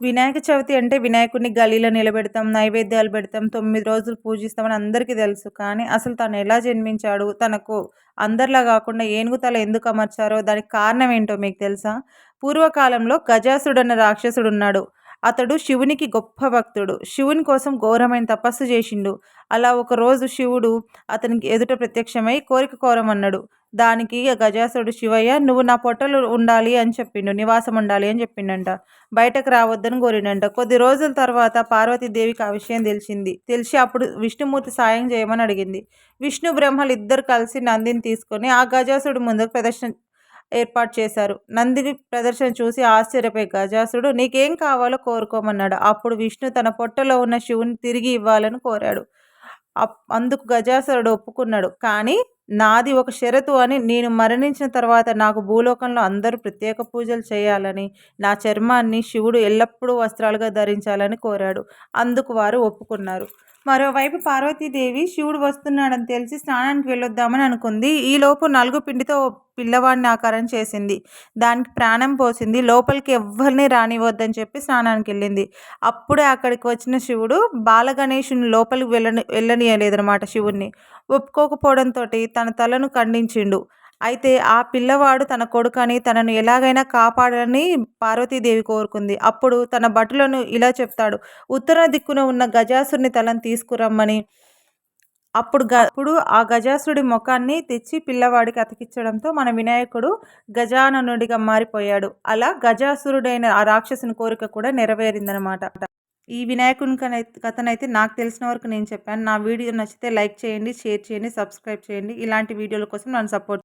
వినాయక చవితి అంటే వినాయకుడిని గలీలో నిలబెడతాం నైవేద్యాలు పెడతాం తొమ్మిది రోజులు పూజిస్తామని అందరికీ తెలుసు. కానీ అసలు తను ఎలా జన్మించాడు? తనకు అందరిలా కాకుండా ఏనుగు తల ఎందుకు అమర్చారో? దానికి కారణం ఏంటో మీకు తెలుసా? పూర్వకాలంలో గజాసుడు అన్న రాక్షసుడు ఉన్నాడు. అతడు శివునికి గొప్ప భక్తుడు. శివుని కోసం ఘోరమైన తపస్సు చేసిండు. అలా ఒకరోజు శివుడు అతనికి ఎదుట ప్రత్యక్షమై కోరిక కోరమన్నాడు. దానికి గజాసుడు శివయ్య నువ్వు నా పొట్టలు ఉండాలి అని చెప్పిండు. నివాసం ఉండాలి అని చెప్పిండంట. బయటకు రావద్దని కోరిండంట. కొద్ది రోజుల తర్వాత పార్వతీదేవికి ఆ విషయం తెలిసింది. తెలిసి అప్పుడు విష్ణుమూర్తి సాయం చేయమని అడిగింది. విష్ణు బ్రహ్మలు ఇద్దరు కలిసి నందిని తీసుకొని ఆ గజాసుడు ముందుకు ప్రదర్శన ఏర్పాటు చేశారు. నందిని ప్రదర్శన చూసి ఆశ్చర్యపోయి గజాసుడు నీకేం కావాలో కోరుకోమన్నాడు. అప్పుడు విష్ణు తన పొట్టలో ఉన్న శివుని తిరిగి ఇవ్వాలని కోరాడు. అందుకు గజాసురుడు ఒప్పుకున్నాడు. కానీ నాది ఒక షరతు అని నేను మరణించిన తర్వాత నాకు భూలోకంలో అందరూ ప్రత్యేక పూజలు చేయాలని నా చర్మాన్ని శివుడు ఎల్లప్పుడూ వస్త్రాలుగా ధరించాలని కోరాడు. అందుకు వారు ఒప్పుకున్నారు. మరోవైపు పార్వతీదేవి శివుడు వస్తున్నాడని తెలిసి స్నానానికి వెళ్ళొద్దామని అనుకుంది. ఈలోపు నలుగు పిండితో పిల్లవాడిని ఆకారం చేసింది. దానికి ప్రాణం పోసింది. లోపలికి ఎవరిని రానివద్దని చెప్పి స్నానానికి వెళ్ళింది. అప్పుడే అక్కడికి వచ్చిన శివుడు బాలగణేషుని లోపలికి వెళ్ళని వెళ్ళనియలేదనమాట శివుణ్ణి. ఒప్పుకోకపోవడంతో తన తలను ఖండించిండు. అయితే ఆ పిల్లవాడు తన కొడుకని తనను ఎలాగైనా కాపాడాలని పార్వతీదేవి కోరుకుంది. అప్పుడు తన భటులను ఇలా చెప్తాడు. ఉత్తర దిక్కున ఉన్న గజాసుని తలను తీసుకురమ్మని. అప్పుడు గ అప్పుడు ఆ గజాసుడి ముఖాన్ని తెచ్చి పిల్లవాడికి అతికించడంతో మన వినాయకుడు గజాననుడిగా మారిపోయాడు. అలా గజాసురుడైన ఆ రాక్షసుని కోరిక కూడా నెరవేరిందనమాట ఈ వినాయకుని కథనైతే నాకు తెలిసిన వరకు నేను చెప్పాను. నా వీడియో నచ్చితే లైక్ చేయండి షేర్ చేయండి సబ్స్క్రైబ్ చేయండి. ఇలాంటి వీడియోల కోసం నన్ను సపోర్ట్